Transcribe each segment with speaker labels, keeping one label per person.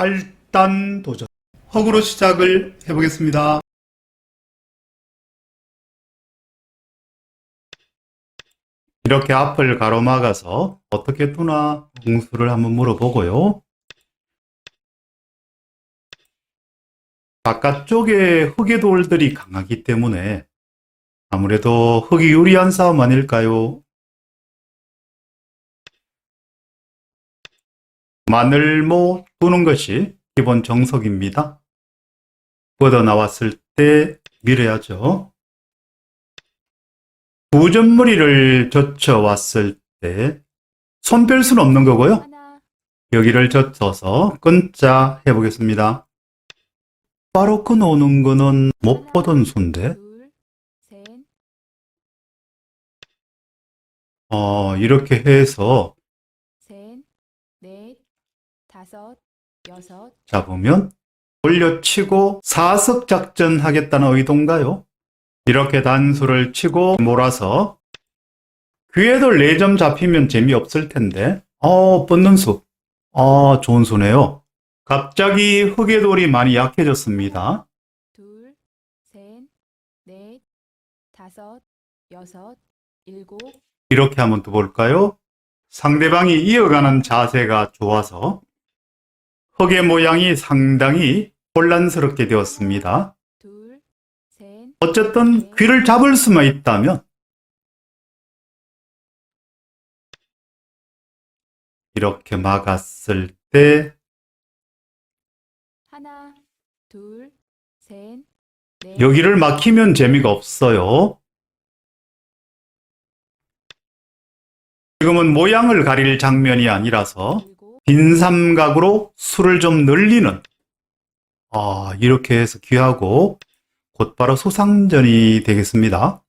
Speaker 1: 8단 도전. 허구로 시작을 해보겠습니다. 이렇게 앞을 가로막아서 어떻게 두나 공수를 한번 물어보고요. 바깥쪽에 흙의 돌들이 강하기 때문에 아무래도 흙이 유리한 싸움 아닐까요? 마늘모 두는 것이 기본 정석입니다. 뻗어 나왔을 때 밀어야죠. 부전무리를 젖혀 왔을 때 손 뺄 수는 없는 거고요. 여기를 젖혀서 끈자 해보겠습니다. 바로 끊어오는 거는 못 보던 수인데 어, 이렇게 해서 잡으면 올려치고 사석 작전 하겠다는 의도인가요? 이렇게 단수를 치고 몰아서 귀에도 4점 잡히면 재미없을 텐데 어 뻗는 수. 아 좋은 수네요. 갑자기 흑의 돌이 많이 약해졌습니다.
Speaker 2: 둘, 셋, 넷, 다섯, 여섯, 일곱,
Speaker 1: 이렇게 한번 더 볼까요? 상대방이 이어가는 자세가 좋아서 흑의 모양이 상당히 혼란스럽게 되었습니다. 어쨌든 귀를 잡을 수만 있다면 이렇게 막았을 때
Speaker 2: 하나, 둘, 셋, 넷,
Speaker 1: 여기를 막히면 재미가 없어요. 지금은 모양을 가릴 장면이 아니라서 빈 삼각으로 술을 좀 늘리는 아 이렇게 해서 귀하고 곧바로 소상전이 되겠습니다.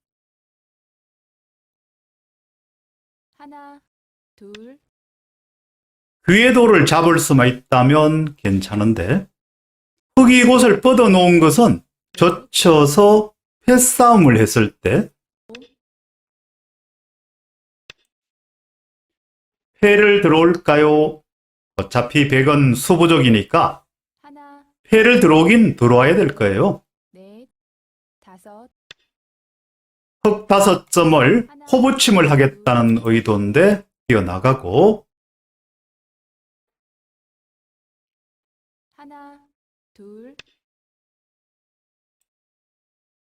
Speaker 2: 하나, 둘,
Speaker 1: 귀의 돌을 잡을 수만 있다면 괜찮은데 흙이 이곳을 뻗어 놓은 것은 젖혀서 패싸움을 했을 때 패를 들어올까요? 어차피 백은 수부족이니까
Speaker 2: 하나,
Speaker 1: 패를 들어오긴 들어와야 될 거예요.
Speaker 2: 넷, 다섯,
Speaker 1: 흙 다섯 점을 호부침을 하겠다는 의도인데 뛰어나가고
Speaker 2: 하나, 둘,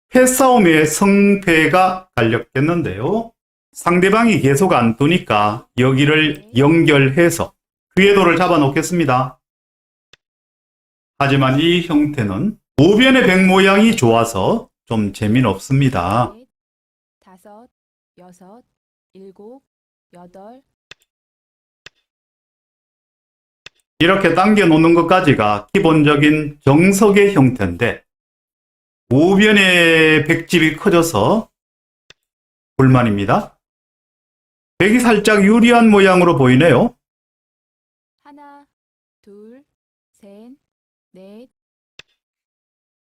Speaker 1: 패싸움의 성패가 갈렸겠는데요. 상대방이 계속 안 두니까 여기를 연결해서 궤도를 잡아 놓겠습니다. 하지만 이 형태는 우변의 백 모양이 좋아서 좀 재미는 없습니다.
Speaker 2: 넷, 다섯, 여섯, 일곱, 여덟,
Speaker 1: 이렇게 당겨 놓는 것까지가 기본적인 정석의 형태인데 우변의 백집이 커져서 불만입니다. 백이 살짝 유리한 모양으로 보이네요.
Speaker 2: 하나, 둘, 셋, 넷,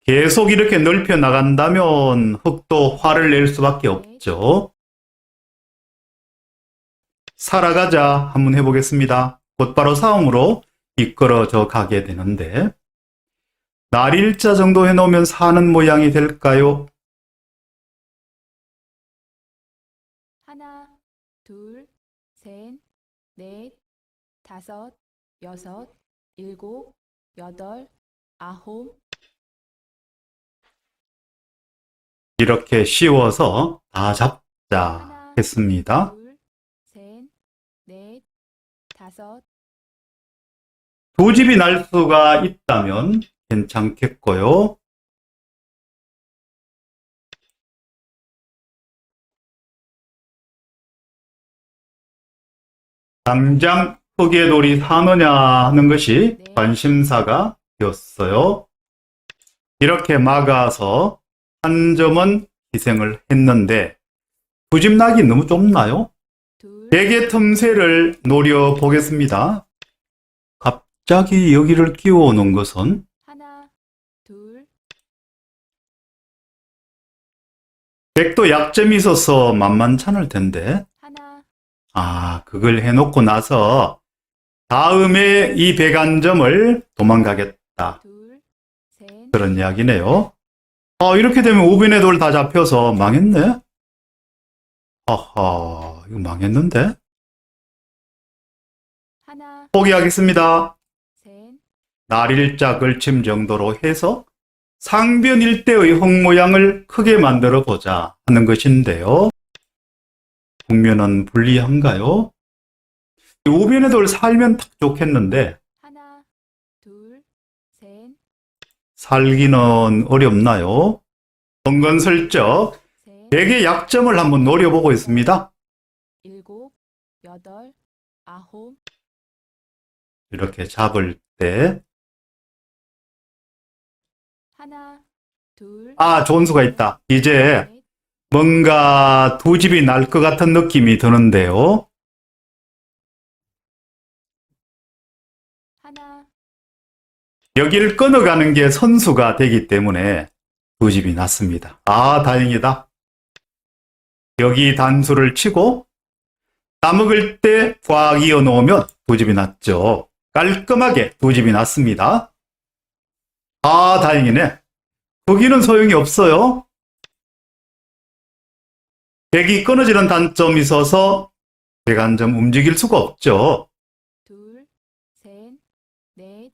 Speaker 1: 계속 이렇게 넓혀 나간다면 흙도 화를 낼 수밖에 없죠. 살아가자 한번 해보겠습니다. 곧바로 싸움으로 이끌어져 가게 되는데 날일자 정도 해놓으면 사는 모양이 될까요?
Speaker 2: 하나, 둘, 셋, 넷, 다섯, 여섯, 일곱, 여덟, 아홉,
Speaker 1: 이렇게 씌워서 다 잡자 했습니다.
Speaker 2: 둘, 셋, 넷, 다섯,
Speaker 1: 두 집이 날 수가 있다면 괜찮겠고요. 당장 흑의 돌이 사느냐 하는 것이 관심사가 되었어요. 이렇게 막아서 한 점은 희생을 했는데 두 집 낙이 너무 좁나요?
Speaker 2: 둘,
Speaker 1: 베개 틈새를 노려보겠습니다. 갑자기 여기를 끼워 놓은 것은
Speaker 2: 하나, 둘,
Speaker 1: 백도 약점이 있어서 만만찮을 텐데
Speaker 2: 하나,
Speaker 1: 아 그걸 해놓고 나서 다음에 이 백안점을 도망가겠다.
Speaker 2: 둘, 셋,
Speaker 1: 그런 이야기네요. 아, 이렇게 되면 우변의 돌 다 잡혀서 망했네? 아하, 이거 망했는데?
Speaker 2: 하나,
Speaker 1: 포기하겠습니다.
Speaker 2: 셋,
Speaker 1: 날일자 걸침 정도로 해서 상변 일대의 흙 모양을 크게 만들어 보자 하는 것인데요. 국면은 불리한가요? 이 우변의 돌 살면 딱 좋겠는데
Speaker 2: 하나, 둘, 셋,
Speaker 1: 살기는 어렵나요? 은근슬쩍
Speaker 2: 셋,
Speaker 1: 백의 약점을 한번 노려보고 있습니다.
Speaker 2: 일곱, 여덟, 아홉,
Speaker 1: 이렇게 잡을 때,
Speaker 2: 하나, 둘,
Speaker 1: 아, 좋은 수가 있다. 이제
Speaker 2: 셋,
Speaker 1: 뭔가 두 집이 날 것 같은 느낌이 드는데요. 여기를 끊어가는 게 선수가 되기 때문에 두 집이 났습니다. 아, 다행이다. 여기 단수를 치고 따먹을 때꽉 이어 놓으면 두 집이 났죠. 깔끔하게 두 집이 났습니다. 아, 다행이네. 거기는 소용이 없어요. 백이 끊어지는 단점이 있어서 백안점 움직일 수가 없죠.
Speaker 2: 둘, 셋, 넷,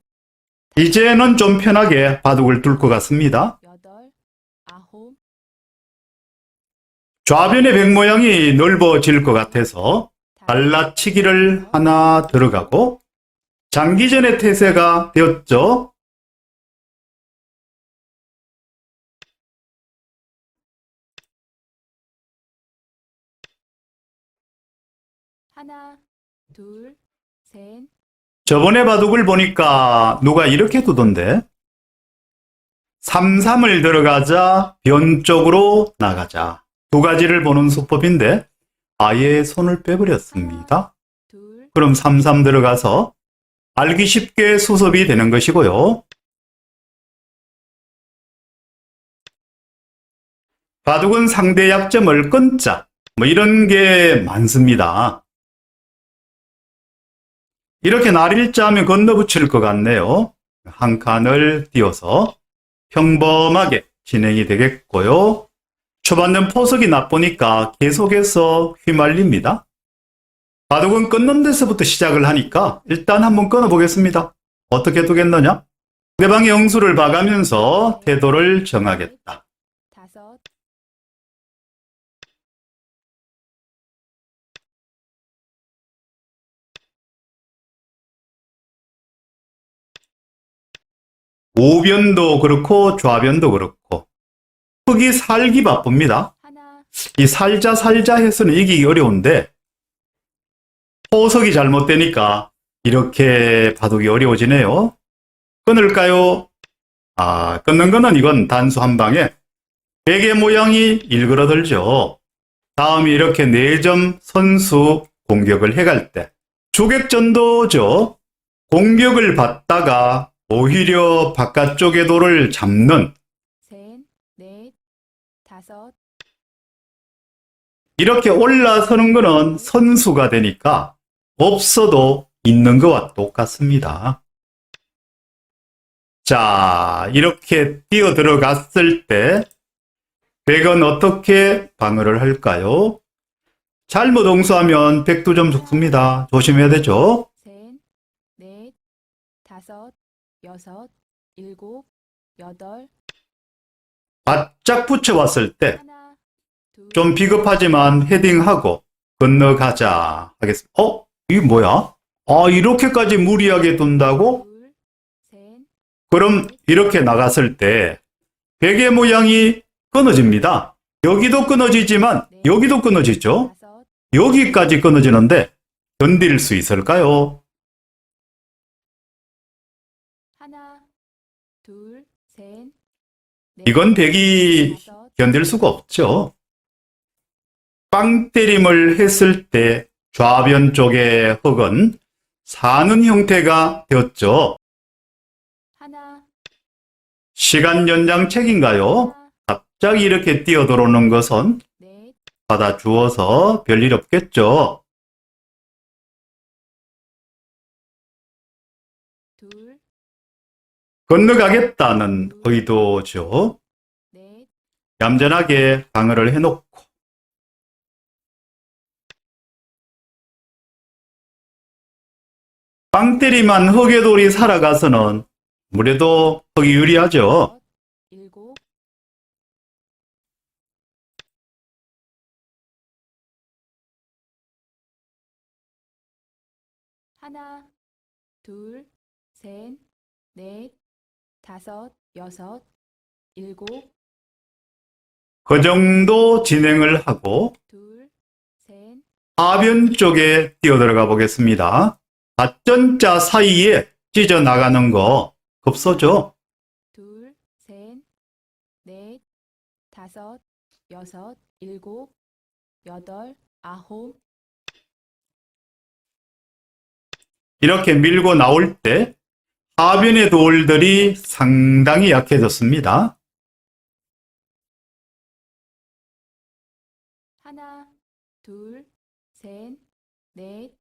Speaker 1: 이제는 좀 편하게 바둑을 둘 것 같습니다. 좌변의 백 모양이 넓어질 것 같아서
Speaker 2: 다섯,
Speaker 1: 갈라치기를 하나 들어가고 장기전의 태세가 되었죠.
Speaker 2: 하나, 둘, 셋,
Speaker 1: 저번에 바둑을 보니까 누가 이렇게 두던데 3-3을 들어가자 변 쪽으로 나가자 두 가지를 보는 수법인데 아예 손을 빼버렸습니다.
Speaker 2: 둘,
Speaker 1: 그럼 3-3 들어가서 알기 쉽게 수습이 되는 것이고요. 바둑은 상대 약점을 끊자. 뭐 이런 게 많습니다. 이렇게 날일자 하면 건너붙일 것 같네요. 한 칸을 띄워서 평범하게 진행이 되겠고요. 초반전 포석이 나쁘니까 계속해서 휘말립니다. 바둑은 끊는 데서부터 시작을 하니까 일단 한번 끊어보겠습니다. 어떻게 두겠느냐? 상대방의 영수를 봐가면서 태도를 정하겠다. 우변도 그렇고 좌변도 그렇고 흙이 살기 바쁩니다. 이 살자 살자 해서는 이기기 어려운데 포석이 잘못되니까 이렇게 바둑이 어려워지네요. 끊을까요? 아, 끊는 거는 이건 단수 한 방에 베개 모양이 일그러들죠. 다음이 이렇게 4점 선수 공격을 해갈 때 조객전도죠. 공격을 받다가 오히려 바깥쪽의 돌을 잡는
Speaker 2: 셋, 넷, 다섯,
Speaker 1: 이렇게 올라서는 거는 선수가 되니까 없어도 있는 것과 똑같습니다. 자, 이렇게 뛰어 들어갔을 때 백은 어떻게 방어를 할까요? 잘못 응수하면 백두점 죽습니다. 조심해야 되죠.
Speaker 2: 셋, 넷, 다섯, 여섯, 일곱, 여덟,
Speaker 1: 바짝 붙여왔을 때
Speaker 2: 하나, 둘,
Speaker 1: 좀 비겁하지만 헤딩하고 건너가자 하겠습니다. 어? 이게 뭐야? 아, 이렇게까지 무리하게 둔다고?
Speaker 2: 둘, 셋,
Speaker 1: 그럼 이렇게 나갔을 때 베개 모양이 끊어집니다. 여기도 끊어지지만 여기도 끊어지죠.
Speaker 2: 다섯,
Speaker 1: 여기까지 끊어지는데 견딜 수 있을까요? 이건 백이
Speaker 2: 다섯,
Speaker 1: 견딜 수가 없죠. 빵 때림을 했을 때 좌변 쪽의 흙은 사는 형태가 되었죠. 시간 연장책인가요? 갑자기 이렇게 뛰어들어오는 것은
Speaker 2: 넷,
Speaker 1: 받아 주어서 별일 없겠죠. 건너가겠다는 의도죠.
Speaker 2: 넷,
Speaker 1: 얌전하게 방어를 해놓고 빵 때리만 흑의돌이 살아가서는 무래도 흑이 유리하죠.
Speaker 2: 하나, 둘, 셋, 넷, 다섯, 여섯, 일곱,
Speaker 1: 그 정도 진행을 하고
Speaker 2: 둘, 셋,
Speaker 1: 하변 쪽에 뛰어들어가 보겠습니다. 닷전자 사이에 찢어 나가는 거 급소죠.
Speaker 2: 둘, 셋, 넷, 다섯, 여섯, 일곱, 여덟, 아홉,
Speaker 1: 이렇게 밀고 나올 때 하변의 돌들이 상당히 약해졌습니다.
Speaker 2: 하나, 둘, 셋, 넷,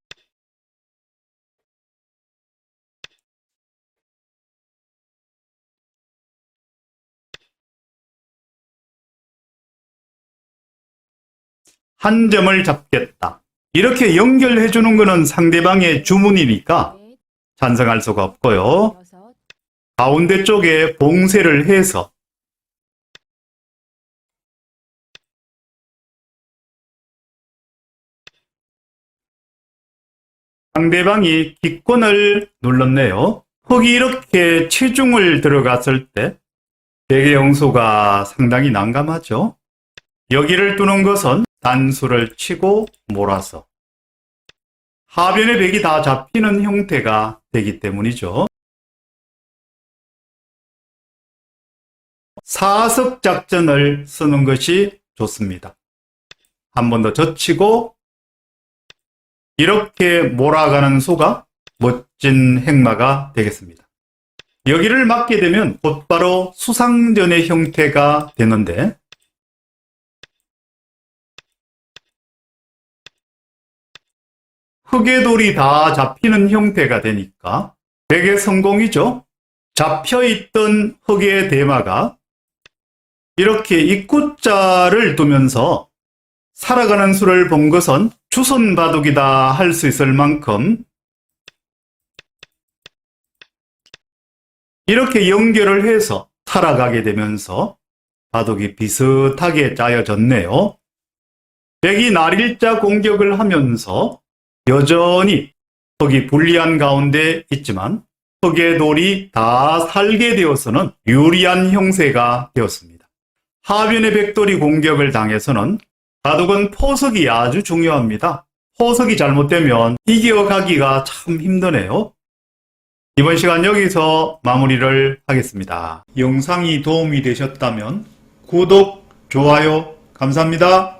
Speaker 1: 한 점을 잡겠다. 이렇게 연결해 주는 것은 상대방의 주문이니까
Speaker 2: 넷,
Speaker 1: 찬성할 수가 없고요. 가운데 쪽에 봉쇄를 해서 상대방이 기권을 눌렀네요. 흑이 이렇게 체중을 들어갔을 때 대개 영수가 상당히 난감하죠. 여기를 뚫는 것은 단수를 치고 몰아서 하변의 백이 다 잡히는 형태가 되기 때문이죠. 사석 작전을 쓰는 것이 좋습니다. 한 번 더 젖히고 이렇게 몰아가는 수가 멋진 행마가 되겠습니다. 여기를 맞게 되면 곧바로 수상전의 형태가 되는데 흑의 돌이 다 잡히는 형태가 되니까 되게 성공이죠. 잡혀있던 흑의 대마가 이렇게 입구자를 두면서 살아가는 수를 본 것은 주선 바둑이다 할 수 있을 만큼 이렇게 연결을 해서 살아가게 되면서 바둑이 비슷하게 짜여졌네요. 백이 날일자 공격을 하면서 여전히 흑이 불리한 가운데 있지만 흑의 돌이 다 살게 되어서는 유리한 형세가 되었습니다. 하변의 백돌이 공격을 당해서는 바둑은 포석이 아주 중요합니다. 포석이 잘못되면 이겨가기가 참 힘드네요. 이번 시간 여기서 마무리를 하겠습니다. 영상이 도움이 되셨다면 구독, 좋아요, 감사합니다.